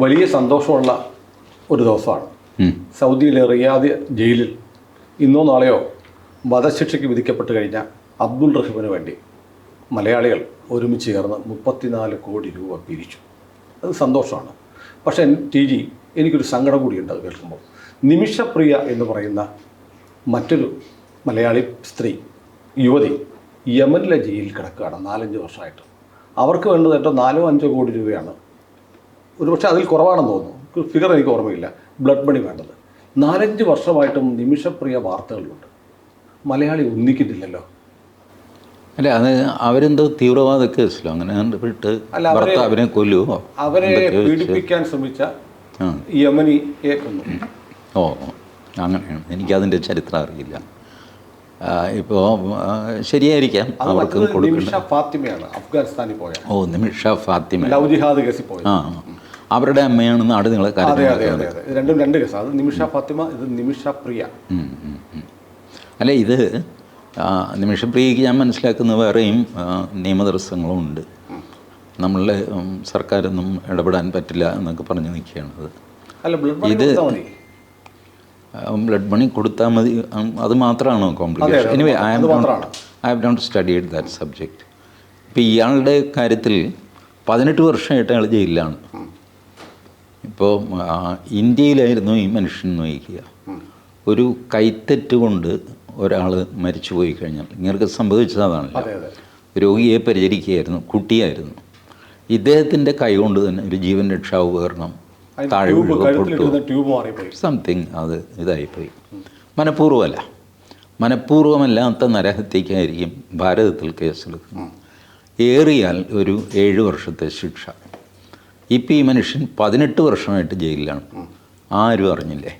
വലിയ സന്തോഷമുള്ള ഒരു ദിവസമാണ്. സൗദിയിലെ റിയാദ് ജയിലിൽ ഇന്നോ നാളെയോ വധശിക്ഷയ്ക്ക് വിധിക്കപ്പെട്ട് കഴിഞ്ഞ അബ്ദുൾ റഹീമിന് വേണ്ടി മലയാളികൾ ഒരുമിച്ച് ചേർന്ന് മുപ്പത്തിനാല് കോടി രൂപ പിരിച്ചു. അത് സന്തോഷമാണ്. പക്ഷേ ടി ജി എനിക്കൊരു സങ്കടം കൂടിയുണ്ട് അത് കേൾക്കുമ്പോൾ. നിമിഷപ്രിയ എന്ന് പറയുന്ന മറ്റൊരു മലയാളി സ്ത്രീ യുവതി യമനിലെ ജയിലിൽ കിടക്കുകയാണ് നാലഞ്ച് വർഷമായിട്ട്. അവർക്ക് വേണ്ടത് ഏറ്റവും നാലോ അഞ്ചോ കോടി രൂപയാണ് ഒരുപക്ഷെ അതിൽ കുറവാണെന്ന് തോന്നുന്നു. ഫിഗർ എനിക്ക് ഓർമ്മയില്ല. ബ്ലഡ് മണി വേണ്ടത്. നാലഞ്ച് വർഷമായിട്ടും നിമിഷപ്രിയ വാർത്തകളുണ്ട് മലയാളി ഒന്നിക്കുന്നില്ലല്ലോ. അല്ല അത് അവരെന്തോ തീവ്രവാദ കേസിലോ അങ്ങനെ കണ്ടിട്ട് അല്ല, അവരെ- ഭർത്താവിനെ കൊല്ലുവോ? അവരെ പീഡിപ്പിക്കാൻ ശ്രമിച്ച യമനി യമനിയെ കൊന്നു. ഓ. അങ്ങനെയാണ്. എനിക്കതിന്റെ ചരിത്രം അറിയില്ല. ഇപ്പോൾ ശരിയായിരിക്കാം. അവർക്ക് ഫാത്തിമയാണ്. അഫ്ഗാനിസ്ഥാനിൽ പോയ. ഓ നിമിഷ ഫാത്തിമ. ലവ് ജിഹാദ് കേസിൽ പോയ ആ. അവരുടെ അമ്മയാണ് നാട് നിങ്ങളെ അതെ അതെ അതെ അതെ. ഇത് രണ്ടും രണ്ട് കേസാണ് അത് നിമിഷ ഫാത്തിമ ഇത് നിമിഷ പ്രിയ. അല്ല ഇത് നിമിഷ നിമിഷപ്രിയക്ക് ഞാൻ മനസ്സിലാക്കുന്ന വേറെയും നമ്മളെ ഉണ്ട്. നമ്മളുടെ സർക്കാരൊന്നും ഇടപെടാൻ പറ്റില്ല എന്നൊക്കെ പറഞ്ഞു നിൽക്കുകയാണ് മണി ഇത് ബ്ലഡ് മണി കൊടുത്താൽ മതി. അത് മാത്രമാണോ complication anyway I am. I have not studied that subject ഇപ്പോൾ ഇയാളുടെ കാര്യത്തിൽ പതിനെട്ട് വർഷമായിട്ട് അയാൾ ജയിലിലാണ്. ഇപ്പോൾ ഇന്ത്യയിലായിരുന്നു ഈ മനുഷ്യൻ നയിക്കുക. ഒരു കൈത്തെറ്റ് കൊണ്ട് ഒരാൾ മരിച്ചു പോയി കഴിഞ്ഞാൽ ഇങ്ങനെ സംഭവിച്ചതാണല്ലോ രോഗിയെ പരിചരിക്കുകയായിരുന്നു കുട്ടിയായിരുന്നു. ഇദ്ദേഹത്തിന്റെ കൈകൊണ്ട് തന്നെ ഒരു ജീവൻ രക്ഷാ ഉപകരണം താഴെ സംതിങ് അത് ഇതായിപ്പോയി. മനഃപൂർവമല്ല. മനഃപൂർവമല്ലാത്ത നരഹത്യക്കായിരിക്കും ഭാരതത്തിൽ കേസെടുക്കുന്നത്. ഏറിയാൽ ഒരു ഏഴ് വർഷത്തെ ശിക്ഷ. ഇപ്പം ഈ മനുഷ്യൻ പതിനെട്ട് വർഷമായിട്ട് ജയിലിലാണ്. ആരും അറിഞ്ഞില്ലേ?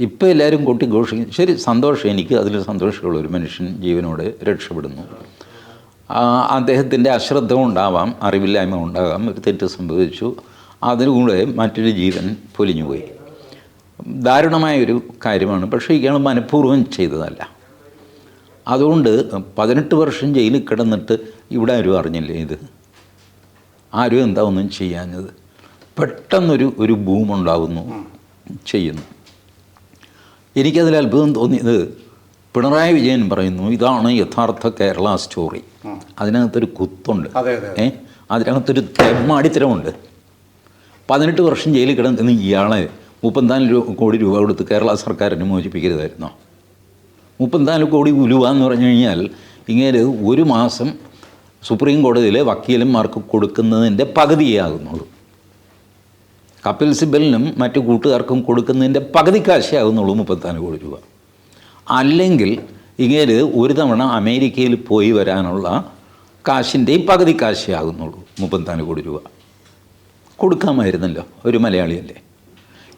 ഇപ്പം എല്ലാവരും കൊട്ടി ഘോഷിക്കും. ശരി സന്തോഷം. എനിക്ക് അതിൽ സന്തോഷമുള്ള ഒരു മനുഷ്യൻ ജീവനോട് രക്ഷപ്പെടുന്നു. അദ്ദേഹത്തിന്റെ അശ്രദ്ധ ഉണ്ടാവാം അറിവില്ലായ്മ ഉണ്ടാകാം. ഒരു തെറ്റ് സംഭവിച്ചു. അതിലൂടെ മറ്റൊരു ജീവൻ പൊലിഞ്ഞുപോയി. ദാരുണമായൊരു കാര്യമാണ്. പക്ഷേ ഇയാൾ മനഃപൂർവം ചെയ്തതല്ല. അതുകൊണ്ട് പതിനെട്ട് വർഷം ജയിലിൽ കിടന്നിട്ട് ഇവിടെ ആരും അറിഞ്ഞില്ലേ ഇത്? ആരും എന്താ ഒന്നും ചെയ്യാഞ്ഞത്? പെട്ടെന്നൊരു ഒരു ബൂം ഉണ്ടാവുന്നു ചെയ്യുന്നു. എനിക്കതിൽ അത്ഭുതം തോന്നിയത് പിണറായി വിജയൻ പറയുന്നു ഇതാണ് യഥാർത്ഥ കേരള സ്റ്റോറി അതിനകത്തൊരു കുത്തുണ്ട്. ഏ? അതിനകത്തൊരു തെമ്മാടിത്തരമുണ്ട്. പതിനെട്ട് വർഷം ജയിലിൽ കിടന്ന് ഇയാളെ മുപ്പത്തിനാല് രൂപ കോടി രൂപ കൊടുത്ത് കേരള സർക്കാരിന് മോചിപ്പിക്കരുതായിരുന്നോ? മുപ്പത്തിനാല് കോടി ഉലുവ എന്ന് പറഞ്ഞു കഴിഞ്ഞാൽ ഇങ്ങനെ ഒരു മാസം സുപ്രീം കോടതിയിലെ വക്കീലന്മാർക്ക് കൊടുക്കുന്നതിന്റെ പകുതിയേ ആകുന്നുള്ളൂ കപിൽ സിബലിനും മറ്റു കൂട്ടുകാർക്കും കൊടുക്കുന്നതിന്റെ പകുതി കാശേ ആകുന്നുള്ളൂ മുപ്പത്തിനാല് കോടി രൂപ. അല്ലെങ്കിൽ ഇങ്ങനെ ഒരു തവണ അമേരിക്കയിൽ പോയി വരാനുള്ള കാശിന്റെയും പകുതി കാശേ ആകുന്നുള്ളൂ മുപ്പത്തിനാല് കോടി രൂപ. കൊടുക്കാമായിരുന്നല്ലോ ഒരു മലയാളിയല്ലേ?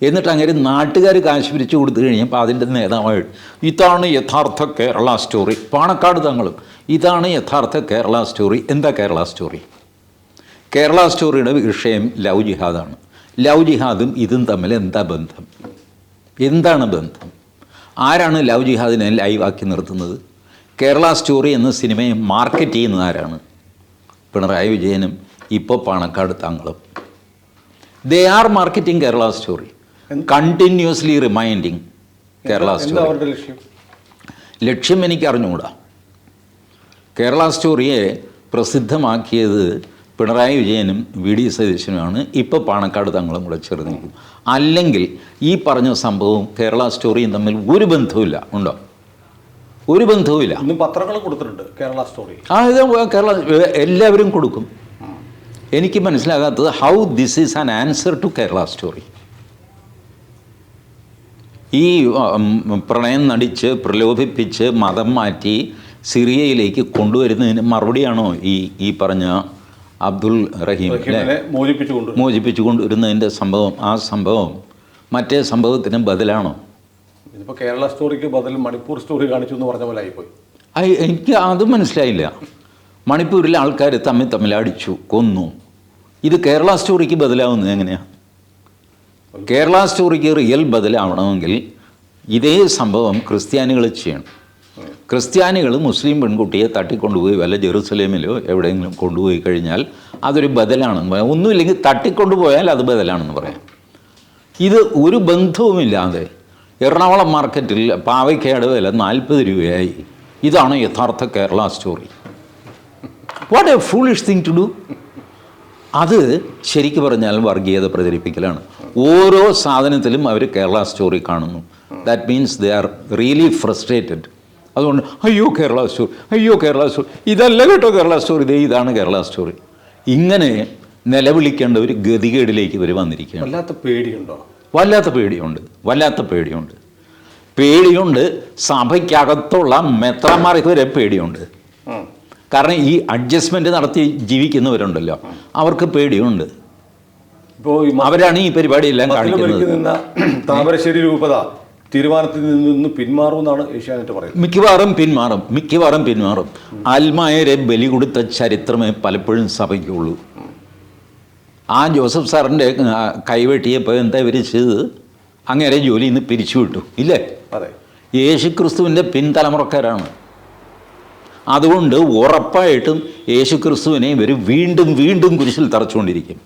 എന്നിട്ട് അങ്ങനെ നാട്ടുകാർ കാശ് പിരിച്ചു കൊടുത്തു കഴിഞ്ഞപ്പോൾ അതിന്റെ നേതാവായിട്ട് ഇതാണ് യഥാർത്ഥ കേരള സ്റ്റോറി പാണക്കാട് തങ്ങളും. ഇതാണ് യഥാർത്ഥ കേരള സ്റ്റോറി എന്താ കേരള സ്റ്റോറി കേരള സ്റ്റോറിയുടെ വിഷയം ലവ് ജിഹാദാണ്. ലവ് ജിഹാദും ഇതും തമ്മിൽ എന്താ ബന്ധം? എന്താണ് ബന്ധം? ആരാണ് ലവ് ജിഹാദിനെ ലൈവാക്കി നിർത്തുന്നത്? കേരള സ്റ്റോറി എന്ന സിനിമയെ മാർക്കറ്റ് ചെയ്യുന്നത് ആരാണ്? പിണറായി വിജയനും ഇപ്പോൾ പാണക്കാട് താങ്കളും they are marketing Kerala story continuously reminding Kerala story ലക്ഷ്യം? എനിക്ക് അറിഞ്ഞുകൂടാ. കേരള സ്റ്റോറിയെ പ്രസിദ്ധമാക്കിയത് പിണറായി വിജയനും വി ഡി സതീശനുമാണ്. ഇപ്പോൾ പാണക്കാട് തങ്ങളും കൂടെ ചേർന്ന് നിൽക്കും അല്ലെങ്കിൽ ഈ പറഞ്ഞ സംഭവവും കേരള സ്റ്റോറിയും തമ്മിൽ ഒരു ബന്ധവുമില്ല. ഉണ്ടോ? ഒരു ബന്ധവുമില്ല. പത്രങ്ങൾ കൊടുത്തിട്ടുണ്ട് കേരള സ്റ്റോറി ആ ഇത് കേരള എല്ലാവരും കൊടുക്കും. എനിക്ക് മനസ്സിലാകാത്തത് how this is an answer to Kerala story ഈ പ്രണയം നടിച്ച് പ്രലോഭിപ്പിച്ച് മതം മാറ്റി സിറിയയിലേക്ക് കൊണ്ടുവരുന്നതിന് മറുപടിയാണോ ഈ ഈ പറഞ്ഞ അബ്ദുൾ റഹീം മോചിപ്പിച്ചുകൊണ്ട്. മോചിപ്പിച്ചു കൊണ്ടുവരുന്നതിന്റെ സംഭവം ആ സംഭവം മറ്റേ സംഭവത്തിന് ബദലാണോ? ഇതിപ്പോൾ കേരള സ്റ്റോറിക്ക് ബദൽ മണിപ്പൂർ സ്റ്റോറി കാണിച്ചു എന്ന് പറഞ്ഞ പോലെ ആയിപ്പോയി. എനിക്ക് അത് മനസ്സിലായില്ല. മണിപ്പൂരിലെ ആൾക്കാർ തമ്മിൽ തമ്മിൽ അടിച്ചു കൊന്നു. ഇത് കേരള സ്റ്റോറിക്ക് ബദലാവുന്നത് എങ്ങനെയാണ് കേരള സ്റ്റോറിക്ക് റിയൽ ബദലാവണമെങ്കിൽ ഇതേ സംഭവം ക്രിസ്ത്യാനികൾ ചെയ്യണം. ക്രിസ്ത്യാനികൾ മുസ്ലിം പെൺകുട്ടിയെ തട്ടിക്കൊണ്ടുപോയി വല്ല ജെറുസലേമിലോ എവിടെയെങ്കിലും കൊണ്ടുപോയി കഴിഞ്ഞാൽ അതൊരു ബദലാണെന്ന് പറയാം. ഒന്നുമില്ലെങ്കിൽ തട്ടിക്കൊണ്ടുപോയാൽ അത് ബദലാണെന്ന് പറയാം. ഇത് ഒരു ബന്ധവുമില്ലാതെ എറണാകുളം മാർക്കറ്റിൽ പാവയ്ക്കയുടെ വില നാൽപ്പത് രൂപയായി. ഇതാണ് യഥാർത്ഥ Kerala story. What a foolish thing to do അത് ശരിക്കു പറഞ്ഞാൽ വർഗീയത പ്രചരിപ്പിക്കലാണ്. ഓരോ സാധനത്തിലും അവർ കേരള സ്റ്റോറി കാണുന്നു. That means they are really frustrated അതുകൊണ്ട് അയ്യോ കേരള സ്റ്റോറി അയ്യോ കേരള സ്റ്റോറി. ഇതല്ല കേട്ടോ കേരള സ്റ്റോറി. ഇതേ ഇതാണ് കേരള സ്റ്റോറി. ഇങ്ങനെ നിലവിളിക്കേണ്ട ഒരു ഗതികേടിലേക്ക് ഇവർ വന്നിരിക്കുകയാണ്. വല്ലാത്ത പേടിയുണ്ടോ? വല്ലാത്ത പേടിയുണ്ട്. വല്ലാത്ത പേടിയുണ്ട്. പേടിയുണ്ട് സഭയ്ക്കകത്തുള്ള മെത്രാന്മാർക്ക് വരെ പേടിയുണ്ട്. കാരണം ഈ അഡ്ജസ്റ്റ്മെന്റ് നടത്തി ജീവിക്കുന്നവരുണ്ടല്ലോ. അവർക്ക് പേടിയുണ്ട്. ഇപ്പോ ഈ അവരാണ് ഈ പരിപാടിയെല്ലാം കാണിക്കുന്നത്. താമരശ്ശേരി രൂപത തീരുമാനത്തിൽ നിന്ന് പിന്മാറുമെന്നാണ് ഏഷ്യാനെറ്റ് പറയുന്നത്. മിക്കവാറും പിന്മാറും മിക്കവാറും പിന്മാറും. ആത്മായരെ ബലി കൊടുത്ത ചരിത്രമേ പലപ്പോഴും സഭയ്ക്കുള്ളൂ. ആ ജോസഫ് സാറിന്റെ കൈവെട്ടിയപ്പോൾ എന്താ ഇവർ ചെയ്തത്? അങ്ങേരെ ജോലിയിൽ നിന്ന് പിരിച്ചുവിട്ടു ഇല്ലേ? അതെ. യേശുക്രിസ്തുവിന്റെ പിൻതലമുറക്കാരാണ്. അതുകൊണ്ട് ഉറപ്പായിട്ടും യേശുക്രിസ്തുവിനെ ഇവർ വീണ്ടും വീണ്ടും കുരിശിൽ തറച്ചുകൊണ്ടിരിക്കും.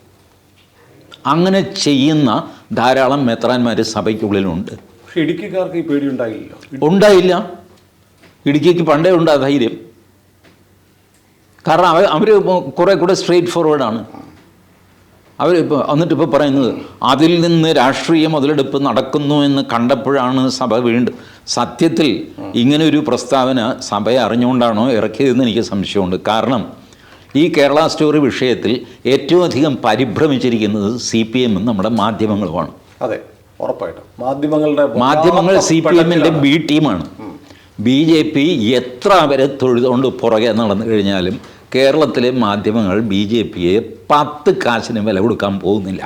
അങ്ങനെ ചെയ്യുന്ന ധാരാളം മെത്രാന്മാർ സഭയ്ക്കുള്ളിലുണ്ട് പക്ഷേ ഇടുക്കിക്കാർക്ക് ഈ പേടി ഉണ്ടായില്ല ഉണ്ടായില്ല. ഇടുക്കിക്ക് പണ്ടേ ഉണ്ട് ആ ധൈര്യം. കാരണം അവർ അവർ കുറേ കൂടെ സ്ട്രെയിറ്റ് ഫോർവേഡാണ് അവർ ഇപ്പോൾ എന്നിട്ട് ഇപ്പോൾ പറയുന്നത് അതിൽ നിന്ന് രാഷ്ട്രീയ മുതലെടുപ്പ് നടക്കുന്നു എന്ന് കണ്ടപ്പോഴാണ് സഭ വീണ്ടും സത്യത്തിൽ ഇങ്ങനെ ഒരു പ്രസ്താവന സഭയെ അറിഞ്ഞുകൊണ്ടാണോ ഇറക്കിയതെന്ന് എനിക്ക് സംശയമുണ്ട്. കാരണം ഈ കേരള സ്റ്റോറി വിഷയത്തിൽ ഏറ്റവും അധികം പരിഭ്രമിച്ചിരിക്കുന്നത് സി പി എമ്മും നമ്മുടെ മാധ്യമങ്ങളുമാണ്. അതെ ഉറപ്പായിട്ടും. മാധ്യമങ്ങളുടെ മാധ്യമങ്ങൾ സി പി എമ്മിന്റെ ബി ടീമാണ് ബി ജെ പി എത്ര അവരെ തൊഴുതുകൊണ്ട് പുറകെ നടന്നു കഴിഞ്ഞാലും കേരളത്തിലെ മാധ്യമങ്ങൾ ബി ജെ പിയെ പത്ത് കാശിന് വില കൊടുക്കാൻ പോകുന്നില്ല.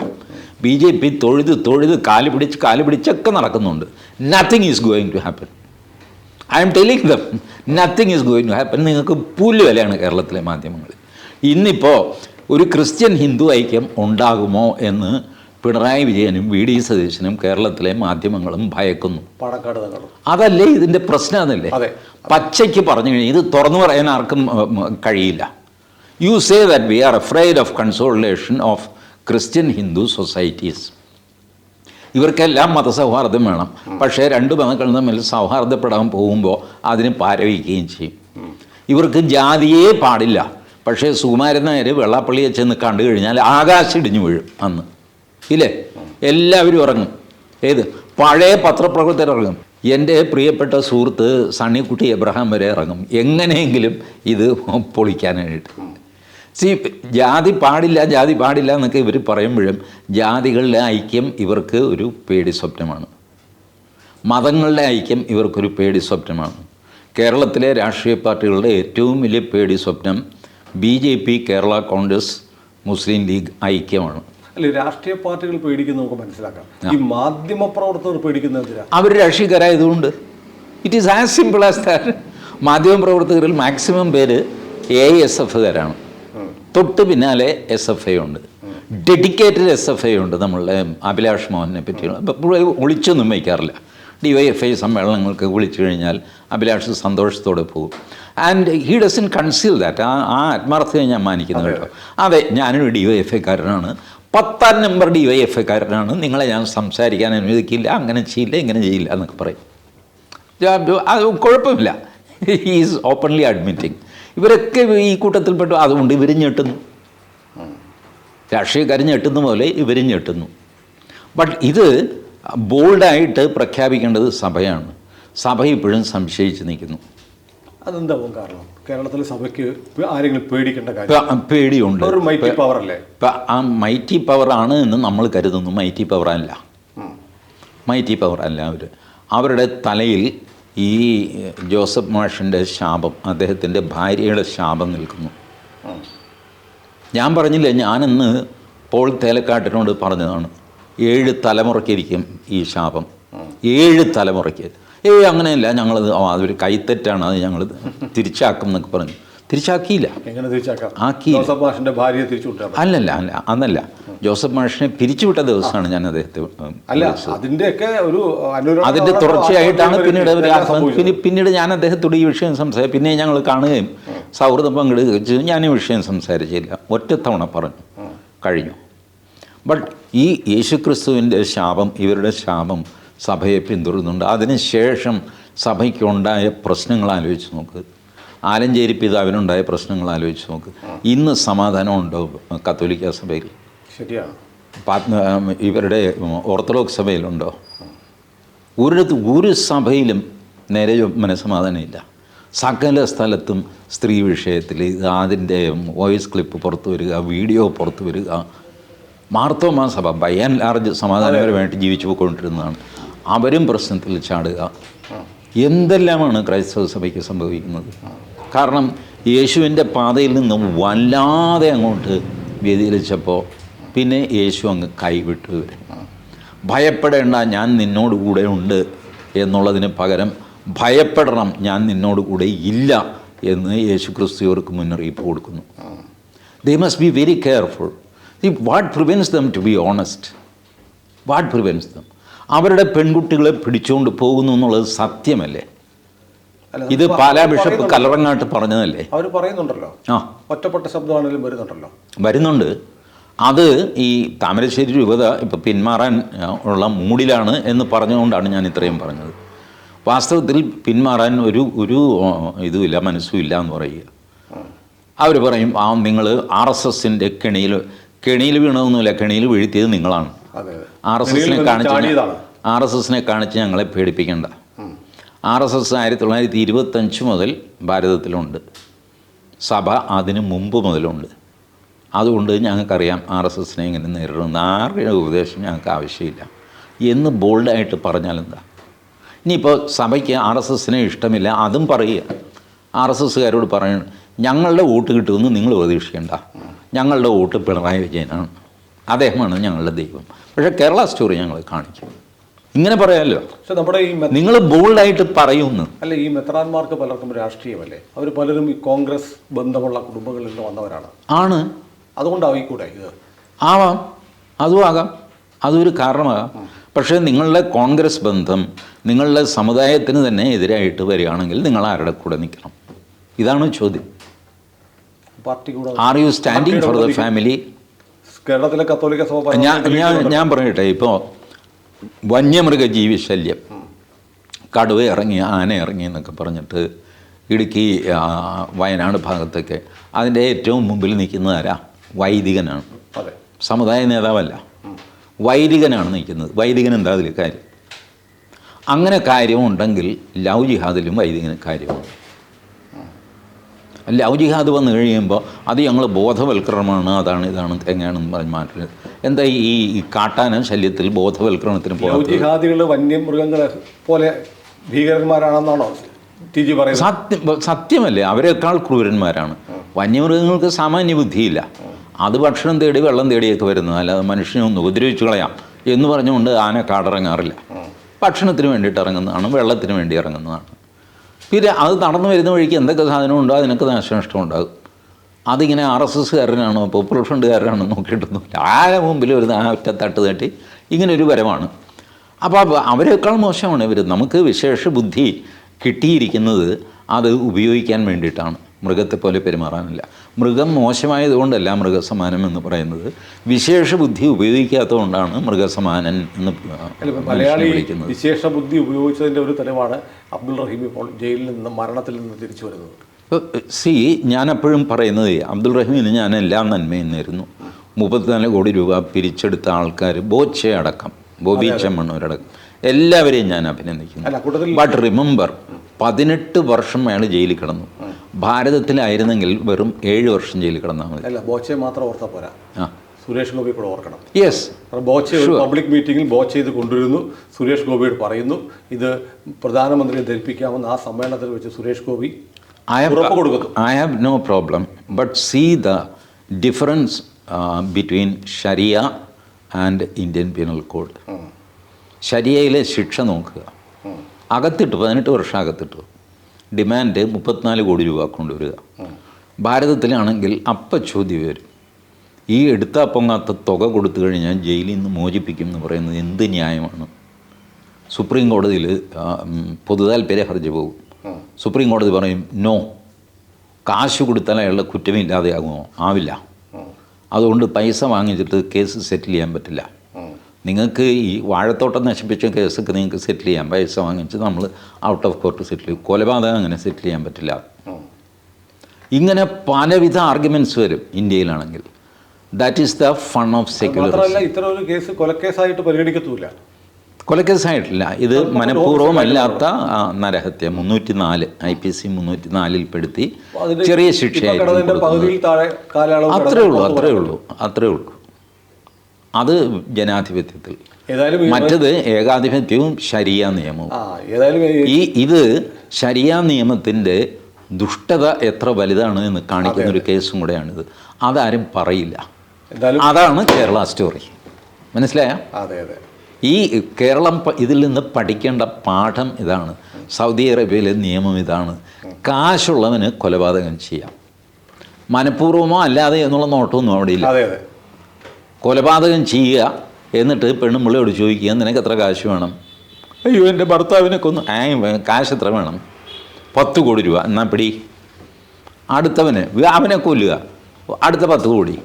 ബി ജെ പി തൊഴുത് തൊഴുത് കാൽ പിടിച്ച് കാൽ പിടിച്ചൊക്കെ നടക്കുന്നുണ്ട്. Nothing is going to happen I'm telling them nothing is going to happen നിങ്ങൾക്ക് പുല്ല് വിലയാണ് കേരളത്തിലെ മാധ്യമങ്ങൾ ഇന്നിപ്പോൾ ഒരു ക്രിസ്ത്യൻ ഹിന്ദു ഐക്യം ഉണ്ടാകുമോ എന്ന് പിണറായി വിജയനും വി ഡി സതീശനും കേരളത്തിലെ മാധ്യമങ്ങളും ഭയക്കുന്നു. അതല്ലേ ഇതിന്റെ പ്രശ്നം അതല്ലേ അതെ. പച്ചയ്ക്ക് പറഞ്ഞു കഴിഞ്ഞാൽ ഇത് തുറന്നു പറയാൻ ആർക്കും കഴിയില്ല. You say that we are afraid of consolidation of Christian Hindu societies ഇവർക്കെല്ലാം മതസൗഹാർദ്ദം വേണം. പക്ഷേ രണ്ട് മതങ്ങൾ തമ്മിൽ സൗഹാർദ്ദപ്പെടാൻ പോകുമ്പോൾ അതിന് പാരവിക്കുകയും ചെയ്യും. ഇവർക്ക് ജാതിയേ പാടില്ല. പക്ഷേ സുകുമാരൻ നായർ വെള്ളാപ്പള്ളിയെ ചെന്ന് കണ്ടു കഴിഞ്ഞാൽ ആകാശം ഇടിഞ്ഞു വീഴും അന്ന്. ഇല്ലേ? എല്ലാവരും ഇറങ്ങും ഏത്? പഴയ പത്രപ്രവർത്തകർ ഇറങ്ങും. എന്റെ പ്രിയപ്പെട്ട സുഹൃത്ത് സണ്ണിക്കുട്ടി എബ്രഹാം വരെ ഇറങ്ങും. എങ്ങനെയെങ്കിലും ഇത് പൊളിക്കാനായിട്ട്. സി ജാതി പാടില്ല ജാതി പാടില്ല എന്നൊക്കെ ഇവർ പറയുമ്പോഴും ജാതികളുടെ ഐക്യം ഇവർക്ക് ഒരു പേടി സ്വപ്നമാണ്. മതങ്ങളുടെ ഐക്യം ഇവർക്കൊരു പേടി സ്വപ്നമാണ്. കേരളത്തിലെ രാഷ്ട്രീയ പാർട്ടികളുടെ ഏറ്റവും വലിയ പേടി സ്വപ്നം B J P Kerala Congress Muslim League ഐക്യമാണ്. അല്ലെ രാഷ്ട്രീയ പാർട്ടികൾ പേടിക്കുന്ന നമുക്ക് മനസ്സിലാക്കാം. ഈ മാധ്യമ പ്രവർത്തകർ പേടിക്കുന്നത് അവർ രാഷ്ട്രീയക്കാരായതുകൊണ്ട് it is as simple as that മാധ്യമ പ്രവർത്തകരിൽ മാക്സിമം പേര് എ എസ് എഫുകാരാണ് തൊട്ട് പിന്നാലെ എസ് എഫ് ഐ ഉണ്ട്. ഡെഡിക്കേറ്റഡ് എസ് എഫ് ഐ ഉണ്ട് നമ്മളുടെ അഭിലാഷ് മോഹനെ പറ്റിയുള്ള. ഒളിച്ചൊന്നും വയ്ക്കാറില്ല. ഡി വൈ എഫ് ഐ സമ്മേളനങ്ങൾക്ക് വിളിച്ചു കഴിഞ്ഞാൽ അഭിലാഷ് സന്തോഷത്തോടെ പോകും. And he doesn't conceal that ആ ആ ആത്മാർത്ഥത ഞാൻ മാനിക്കുന്നു കേട്ടോ. അതെ ഞാനൊരു ഡി വൈ എഫ് ഐക്കാരനാണ് പത്താം നമ്പർ ഡി വൈ എഫ് ഐക്കാരനാണ് നിങ്ങളെ ഞാൻ സംസാരിക്കാൻ അനുവദിക്കില്ല അങ്ങനെ ചെയ്യില്ല ഇങ്ങനെ ചെയ്യില്ല എന്നൊക്കെ പറയും. അത് കുഴപ്പമില്ല. ഈസ് ഓപ്പൺലി അഡ്മിറ്റിങ് ഇവരൊക്കെ ഈ കൂട്ടത്തിൽപ്പെട്ടു. അതുകൊണ്ട് ഇവർ ഞെട്ടുന്നു. രാഷ്ട്രീയക്കാർ ഞെട്ടുന്ന പോലെ ഇവരും ഞെട്ടുന്നു. ബട്ട് ഇത് ബോൾഡായിട്ട് പ്രഖ്യാപിക്കേണ്ടത് സഭയാണ്. സഭ ഇപ്പോഴും സംശയിച്ച് നിൽക്കുന്നു. അതെന്താവും കാരണം? കേരളത്തിലെ സഭയ്ക്ക് ആരെങ്കിലും പേടിക്കേണ്ട കാര്യം? പേടിയുണ്ട്. ഒരു മൈറ്റി പവർ അല്ലേ? ഇപ്പം ആ മൈറ്റി പവറാണ് എന്ന് നമ്മൾ കരുതുന്നു. മൈറ്റി പവർ അല്ല. മൈറ്റി പവർ അല്ല അവർ അവരുടെ തലയിൽ ഈ ജോസഫ് മാഷിന്റെ ശാപം അദ്ദേഹത്തിന്റെ ഭാര്യയുടെ ശാപം നിൽക്കുന്നു. ഞാൻ പറഞ്ഞില്ലേ ഞാനിന്ന് പോൾ തേലക്കാട്ടിനോട് പറഞ്ഞതാണ്. ഏഴ് തലമുറയ്ക്കിരിക്കും ഈ ശാപം. ഏഴ് തലമുറയ്ക്ക്. ഏയ് അങ്ങനെയല്ല. ഞങ്ങളത് അതൊരു കൈത്തെറ്റാണ് അത് ഞങ്ങൾ തിരിച്ചാക്കും എന്നൊക്കെ പറഞ്ഞു. തിരിച്ചാക്കിയില്ല. എങ്ങനെ തിരിച്ചാക്കാം? ആക്കിയില്ല. ജോസഫ് മാഷിന്റെ ഭാര്യയെ തിരിച്ചു അല്ലല്ല അല്ല അന്നല്ല. ജോസഫ് മാഷിനെ പിരിച്ചുവിട്ട ദിവസമാണ് ഞാൻ അദ്ദേഹത്തെ അല്ല അതിന്റെയൊക്കെ ഒരു അതിന്റെ തുടർച്ചയായിട്ടാണ് പിന്നീട്. പിന്നെ പിന്നീട് ഞാൻ അദ്ദേഹത്തോട് ഈ വിഷയം സംസാരിച്ചു. പിന്നെ ഞങ്ങൾ കാണുകയും സൗഹൃദം പങ്കെടുക്കുകയും ഞാൻ ഈ വിഷയം സംസാരിച്ചില്ല. ഒറ്റത്തവണ പറഞ്ഞു. കഴിഞ്ഞു. ബട്ട് ഈ യേശുക്രിസ്തുവിന്റെ ശാപം ഇവരുടെ ശാപം സഭയെ പിന്തുടരുന്നുണ്ട്. അതിനുശേഷം സഭയ്ക്കുണ്ടായ പ്രശ്നങ്ങൾ ആലോചിച്ച് നോക്ക്. ആലഞ്ചേരി പിതാവിനുണ്ടായ പ്രശ്നങ്ങൾ ആലോചിച്ച് നോക്ക്. ഇന്ന് സമാധാനമുണ്ടോ കത്തോലിക്ക സഭയിൽ? ശരിയാണ് ഇവരുടെ ഓർത്തഡോക്സ് സഭയിലുണ്ടോ? ഒരിടത്ത് ഒരു സഭയിലും നേരെ മനസ്സമാധാനമില്ല. സകല സ്ഥലത്തും സ്ത്രീ വിഷയത്തിൽ അതിന്റെ വോയിസ് ക്ലിപ്പ് പുറത്തു വരിക വീഡിയോ പുറത്തു വരിക. മാർത്തോമാ സഭ ബൈ ആൻഡ് ലാർജ് സമാധാനപരമായിട്ട് ജീവിച്ചു പോയിക്കൊണ്ടിരുന്നതാണ്. അവരും പ്രശ്നത്തിൽ ചാടുക. എന്തെല്ലാമാണ് ക്രൈസ്തവ സഭയ്ക്ക് സംഭവിക്കുന്നത്? കാരണം യേശുവിന്റെ പാതയിൽ നിന്നും വല്ലാതെ അങ്ങോട്ട് വ്യതിരിച്ചപ്പോൾ പിന്നെ യേശു അങ്ങ് കൈവിട്ടു വരും ഭയപ്പെടേണ്ട ഞാൻ നിന്നോട് കൂടെ ഉണ്ട് എന്നുള്ളതിന് പകരം ഭയപ്പെടണം ഞാൻ നിന്നോട് കൂടെ ഇല്ല എന്ന് യേശു ക്രിസ്തുവർക്ക് മുന്നറിയിപ്പ് കൊടുക്കുന്നു. They must be very careful the what prevents them to be honest what prevents them അവരുടെ പെൺകുട്ടികളെ പിടിച്ചുകൊണ്ട് പോകുന്നു എന്നുള്ളത് സത്യമല്ലേ? ഇത് പാലാ ബിഷപ്പ്. കലറങ്ങാട്ട് പറഞ്ഞതല്ലേ? അവർ പറയുന്നുണ്ടല്ലോ. ആ. ഒറ്റപ്പെട്ട ശബ്ദമാണെങ്കിലും വരുന്നുണ്ടല്ലോ. വരുന്നുണ്ട്. അത് ഈ താമരശ്ശേരി രൂപത ഇപ്പോൾ പിന്മാറാൻ ഉള്ള മൂടിലാണ് എന്ന് പറഞ്ഞുകൊണ്ടാണ് ഞാൻ ഇത്രയും പറഞ്ഞത്. വാസ്തവത്തിൽ പിന്മാറാൻ ഒരു ഒരു ഇതുമില്ല മനസ്സുമില്ല എന്ന് പറയുക. അവർ പറയും ആ നിങ്ങൾ ആർ എസ് എസിന്റെ കെണിയിൽ കെണിയിൽ വീണതൊന്നുമില്ല കെണിയിൽ വീഴ്ത്തിയത് നിങ്ങളാണ്. ആർ എസ് എസിനെ കാണിച്ച്. ആർ എസ് എസിനെ കാണിച്ച് ഞങ്ങളെ പേടിപ്പിക്കേണ്ട. ആർ എസ് എസ് ആയിരത്തി തൊള്ളായിരത്തി ഇരുപത്തഞ്ച് മുതൽ ഭാരതത്തിലുണ്ട്. സഭ അതിനു മുമ്പ് മുതലുണ്ട്. അതുകൊണ്ട് ഞങ്ങൾക്കറിയാം ആർ എസ് എസിനെ ഇങ്ങനെ നേരിടുന്ന ആരുടെ ഉപദേശം ഞങ്ങൾക്ക് ആവശ്യമില്ല. എന്ന് ബോൾഡായിട്ട് പറഞ്ഞാലെന്താ ഇനിയിപ്പോൾ സഭയ്ക്ക് ആർ എസ് എസിനെ ഇഷ്ടമില്ല അതും പറയുക. ആർ എസ് എസ്സുകാരോട് പറയണം ഞങ്ങളുടെ വോട്ട് കിട്ടുമെന്ന് നിങ്ങൾ പ്രതീക്ഷിക്കേണ്ട. ഞങ്ങളുടെ വോട്ട് പിണറായി വിജയനാണ്. അദ്ദേഹമാണ് ഞങ്ങളുടെ ദൈവം. പക്ഷേ കേരള സ്റ്റോറി ഞങ്ങൾ കാണിക്കും. ഇങ്ങനെ പറയാമല്ലോ പക്ഷെ നമ്മുടെ ഈ നിങ്ങൾ ബോൾഡായിട്ട് പറയുന്നു. അല്ല ഈ മെത്രാന്മാർക്ക് പലർക്കും രാഷ്ട്രീയമല്ലേ? അവർ പലരും ഈ കോൺഗ്രസ് ബന്ധമുള്ള കുടുംബങ്ങളിൽ നിന്ന് വന്നവരാണ്. ആണ്. അതുകൊണ്ടാവും ഈ കൂടെ ഇത്? ആവാം. അതും ആകാം. അതൊരു കാരണമാകാം. പക്ഷേ നിങ്ങളുടെ കോൺഗ്രസ് ബന്ധം നിങ്ങളുടെ സമുദായത്തിന് തന്നെ എതിരായിട്ട് വരികയാണെങ്കിൽ നിങ്ങൾ ആരുടെ കൂടെ നിൽക്കണം? ഇതാണ് ചോദ്യം. Are you standing for the family കേരളത്തിലെ കത്തോലിക്ക സഭ ഞാൻ ഞാൻ ഞാൻ പറയട്ടെ ഇപ്പോൾ വന്യമൃഗ ശല്യം കടുവ ഇറങ്ങി ആന ഇറങ്ങി എന്നൊക്കെ പറഞ്ഞിട്ട് ഇടുക്കി വയനാട് ഭാഗത്തൊക്കെ. അതിന്റെ ഏറ്റവും മുമ്പിൽ നിൽക്കുന്നത് ആരാ? വൈദികനാണ്. അതെ. സമുദായ നേതാവല്ല. വൈദികനാണ് നിൽക്കുന്നത്. വൈദികൻ എന്താ അതിൽ കാര്യം? അങ്ങനെ കാര്യമുണ്ടെങ്കിൽ ലവ് ജിഹാദിലും വൈദികന് കാര്യമുണ്ട്. ലവ് ജിഹാദ് വന്നു കഴിയുമ്പോൾ അത് ഞങ്ങൾ ബോധവൽക്കരണമാണ് അതാണ് ഇതാണ് എങ്ങനെയാണെന്ന് പറഞ്ഞ് മാറ്റുന്നത് എന്താ ഈ കാട്ടാന ശല്യത്തിൽ ബോധവൽക്കരണത്തിന് പോകാത്തത്? ജിഹാദികൾ വന്യമൃഗങ്ങളെ പോലെ ഭീകരന്മാരാണെന്നാണോ ടി ജി പറയുന്നത്? സത്യം സത്യമല്ലേ അവരെക്കാൾ ക്രൂരന്മാരാണ്. വന്യമൃഗങ്ങൾക്ക് സാമാന്യ ബുദ്ധിയില്ല അത് ഭക്ഷണം തേടി വെള്ളം തേടിയൊക്കെ വരുന്നത്. അല്ലാതെ മനുഷ്യനെ ഒന്ന് ഉപദ്രവിച്ചു കളയാം എന്ന് പറഞ്ഞുകൊണ്ട് ആന കാടിറങ്ങാറില്ല. ഭക്ഷണത്തിന് വേണ്ടിയിട്ട് ഇറങ്ങുന്നതാണ് വെള്ളത്തിന് വേണ്ടി ഇറങ്ങുന്നതാണ്. പിന്നെ അത് നടന്നു വരുന്ന വഴിക്ക് എന്തൊക്കെ സാധനമുണ്ടോ അതിനൊക്കെ നാശനഷ്ടം ഉണ്ടാകും അതിങ്ങനെ ആർ എസ് എസ്സുകാരനാണോ പോപ്പുലർ ഫ്രണ്ടുകാരനാണോ നോക്കിയിട്ടൊന്നുമില്ല ആരെ മുമ്പിൽ ഒരു തട്ട് തട്ടി ഇങ്ങനെ ഒരു വരമാണ് അപ്പോൾ അവരെക്കാൾ മോശമാണ് ഇവർ നമുക്ക് വിശേഷ ബുദ്ധി കിട്ടിയിരിക്കുന്നത് അത് ഉപയോഗിക്കാൻ വേണ്ടിയിട്ടാണ്. മൃഗത്തെ പോലെ പെരുമാറാനില്ല. മൃഗം മോശമായതുകൊണ്ടല്ല മൃഗസമാനം എന്ന് പറയുന്നത്. വിശേഷ ബുദ്ധി ഉപയോഗിക്കാത്തതുകൊണ്ടാണ് മൃഗസമാനൻ എന്ന് മലയാളി വിശേഷ ബുദ്ധി ഉപയോഗിച്ചതിന്റെ ഒരു തെളിവാണ് അബ്ദുൾ റഹീം ഇപ്പോൾ ജയിലിൽ നിന്ന് മരണത്തിൽ നിന്ന് തിരിച്ചു വരുന്നത്. സി ഞാനെപ്പോഴും പറയുന്നത് അബ്ദുൾ റഹീമിന് ഞാൻ എല്ലാ നന്മയും നേരുന്നു മുപ്പത്തിനാല് കോടി രൂപ പിരിച്ചെടുത്ത ആൾക്കാർ ബോച്ചെ അടക്കം ബോബി ചെമ്മണ്ണൂരടക്കം എല്ലാവരെയും ഞാൻ അഭിനന്ദിക്കുന്നു. ബട്ട് റിമെമ്പർ പതിനെട്ട് വർഷം അയാൾ ജയിലിൽ കിടന്നു. ഭാരതത്തിലായിരുന്നെങ്കിൽ വെറും ഏഴ് വർഷം ജയിലിൽ കിടന്നാൽ മതി. അല്ല ബോച്ചെ മാത്രം ഓർത്താൽ പോരാ. ആ. സുരേഷ് ഗോപി കൂടെ ഓർക്കണം. യെസ് ബോച്ചെ ഒരു പബ്ലിക് മീറ്റിംഗിൽ ബോച്ചെ ഇത് കൊണ്ടുവരുന്നു. സുരേഷ് ഗോപിയോട് പറയുന്നു. ഇത് പ്രധാനമന്ത്രിയെ ധരിപ്പിക്കാമെന്ന് ആ സമ്മേളനത്തിൽ വെച്ച് സുരേഷ് ഗോപി ഐ ഉറപ്പ് കൊടുക്കുന്നു. I have no problem but see the difference between sharia Sharia Indian penal code. ഷരിയയിലെ ശിക്ഷ നോക്കുക. അകത്തിട്ടു പതിനെട്ട് വർഷം അകത്തിട്ടു. ഡിമാൻഡ് മുപ്പത്തിനാല് കോടി രൂപ കൊണ്ടുവരിക. ഭാരതത്തിലാണെങ്കിൽ അപ്പം ചോദ്യം വരും. ഈ എടുത്ത പൊങ്ങാത്ത തുക കൊടുത്തു കഴിഞ്ഞാൽ ജയിലിൽ നിന്ന് മോചിപ്പിക്കും എന്ന് പറയുന്നത് എന്ത് ന്യായമാണ്? സുപ്രീം കോടതിയിൽ പൊതുതാൽപര്യ ഹർജി പോകും. സുപ്രീം കോടതി പറയും നോ കാശ് കൊടുത്താൽ അയാളുടെ കുറ്റമില്ലാതെയാകുമോ? ആവില്ല. അതുകൊണ്ട് പൈസ വാങ്ങിച്ചിട്ട് കേസ് സെറ്റിൽ ചെയ്യാൻ പറ്റില്ല. നിങ്ങൾക്ക് ഈ വാഴത്തോട്ടം നശിപ്പിച്ച കേസൊക്കെ നിങ്ങൾക്ക് സെറ്റിൽ ചെയ്യാം പൈസ വാങ്ങിച്ച് നമ്മൾ ഔട്ട് ഓഫ് കോർട്ട് സെറ്റിൽ ചെയ്യും. കൊലപാതകം അങ്ങനെ സെറ്റിൽ ചെയ്യാൻ പറ്റില്ല. ഇങ്ങനെ പലവിധ ആർഗ്യുമെന്റ്സ് വരും ഇന്ത്യയിലാണെങ്കിൽ. That is the fun of secular മാത്രമല്ല ഇത്തരം ഒരു കേസ് കൊലക്കേസായിട്ട് പരിഗണിക്കത്തൂല കൊലക്കേസായിട്ടില്ല. ഇത് മനഃപൂർവമല്ലാത്ത നരഹത്യ. മുന്നൂറ്റി നാല് ഐ പി സി മുന്നൂറ്റി നാലിൽ പെടുത്തി ചെറിയ ശിക്ഷയായിട്ട് അത്രേ ഉള്ളൂ അത്രേ ഉള്ളൂ അത്രേ ഉള്ളൂ. അത് ജനാധിപത്യത്തിൽ. മറ്റത് ഏകാധിപത്യവും ശരിയ നിയമവും. ഈ- ഇത് ശരിയ നിയമത്തിന്റെ ദുഷ്ടത എത്ര വലുതാണ് എന്ന് കാണിക്കുന്ന ഒരു കേസും കൂടെയാണിത്. അതാരും പറയില്ല. അതാണ് കേരള സ്റ്റോറി. മനസ്സിലായ? ഈ കേരളം ഇതിൽ നിന്ന് പഠിക്കേണ്ട പാഠം ഇതാണ്. സൗദി അറേബ്യയിലെ നിയമം ഇതാണ്. കാശുള്ളവന് കൊലപാതകം ചെയ്യാം. മനഃപൂർവമോ അല്ലാതെ എന്നുള്ള നോട്ടമൊന്നും അവിടെ ഇല്ല. കൊലപാതകം ചെയ്യുക എന്നിട്ട് പെണ്ണുമ്പിള്ളയോട് ചോദിക്കുക നിനക്ക് എത്ര കാശ് വേണം? അയ്യോ എന്റെ ഭർത്താവിനെ കൊന്നു. ആ കാശ് എത്ര വേണം? പത്ത് കോടി രൂപ. എന്നാൽ പിടി. അടുത്തവന് അവനെ കൊല്ലുക. അടുത്ത പത്ത് കോടി.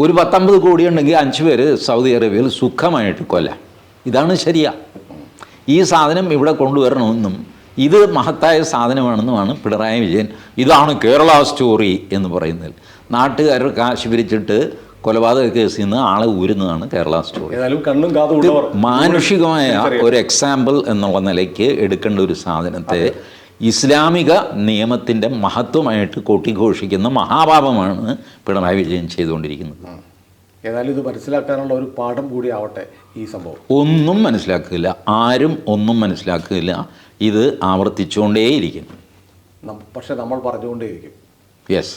ഒരു പത്തമ്പത് കോടി ഉണ്ടെങ്കിൽ അഞ്ച് പേര് സൗദി അറേബ്യയിൽ സുഖമായിട്ട് കൊല്ലാം ഇതാണ് ശരിയാ. ഈ സാധനം ഇവിടെ കൊണ്ടുവരണമെന്നും ഇത് മഹത്തായ സാധനമാണെന്നുമാണ് പിണറായി വിജയൻ ഇതാണ് കേരള സ്റ്റോറി എന്ന് പറയുന്നത്. നാട്ടുകാർ കാശ് പിരിച്ചിട്ട് കൊലപാതക കേസിൽ നിന്ന് ആളെ ഊരുന്നതാണ് കേരള സ്റ്റോറി മാനുഷികമായ ഒരു എക്സാമ്പിൾ എന്നുള്ള നിലയ്ക്ക് എടുക്കേണ്ട ഒരു സാധനത്തെ ഇസ്ലാമിക നിയമത്തിന്റെ മഹത്വമായിട്ട് കൊട്ടിഘോഷിക്കുന്ന മഹാപാപമാണ് പിണറായി വിജയൻ ചെയ്തുകൊണ്ടിരിക്കുന്നത്. ഏതായാലും ഇത് മനസ്സിലാക്കാനുള്ള ഒരു പാഠം കൂടി ആവട്ടെ ഈ സംഭവം. ഒന്നും മനസ്സിലാക്കില്ല ആരും ഒന്നും മനസ്സിലാക്കില്ല ഇത് ആവർത്തിച്ചുകൊണ്ടേയിരിക്കും പക്ഷെ നമ്മൾ പറഞ്ഞുകൊണ്ടേയിരിക്കും. യെസ്